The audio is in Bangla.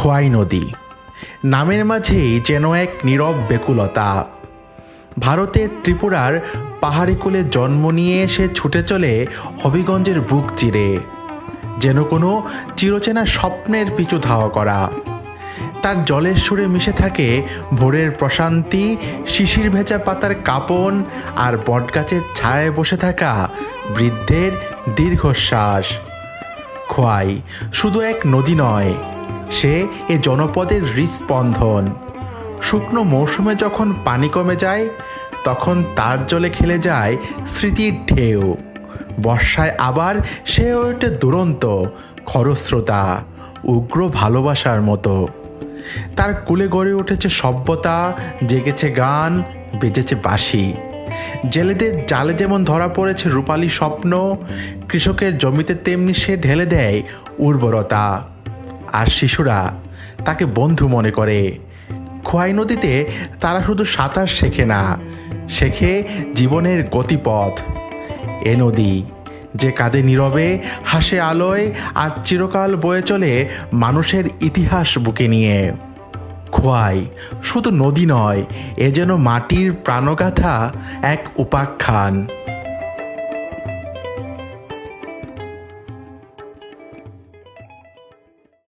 খোয়াই নদী। নামের মাঝেই যেন এক নীরব বেকুলতা ভারতের ত্রিপুরার পাহাড়ি কোলে জন্ম নিয়ে এসে ছুটে চলে হবিগঞ্জের বুক চিরে। যেন কোনো চিরচেনা স্বপ্নের পিছু ধাওয়া করা। তার জলের সুরে মিশে থাকে ভোরের প্রশান্তি, শিশির ভেজা পাতার কাপন আর বটগাছের ছায়ায় বসে থাকা বৃদ্ধের দীর্ঘশ্বাস। খোয়াই শুধু এক নদী নয় সে এ জনপদের হৃস্পন্দন শুকনো মৌসুমে যখন পানি কমে যায়, তখন তার জলে খেলে যায় স্মৃতির ঢেউ। বর্ষায় আবার সে ওঠে দুরন্ত, খরস্রোতা, উগ্র ভালোবাসার মতো। তার কুলে গড়ে উঠেছে সভ্যতা, জেগেছে গান, বেজেছে বাঁশি। জেলেদের জালে যেমন ধরা পড়েছে রূপালী স্বপ্ন, কৃষকের জমিতে তেমনি সে ঢেলে দেয় উর্বরতা। আর শিশুরা তাকে বন্ধু মনে করে। খোয়াই নদীতে তারা শুধু সাঁতার শেখে না, শেখে জীবনের গতিপথ। এ নদী যে কাঁদে নীরবে, হাসে আলোয় আর চিরকাল বয়ে চলে মানুষের ইতিহাস বুকে নিয়ে। খোয়াই শুধু নদী নয়, এ যেন মাটির প্রাণগাথা এক উপাখ্যান।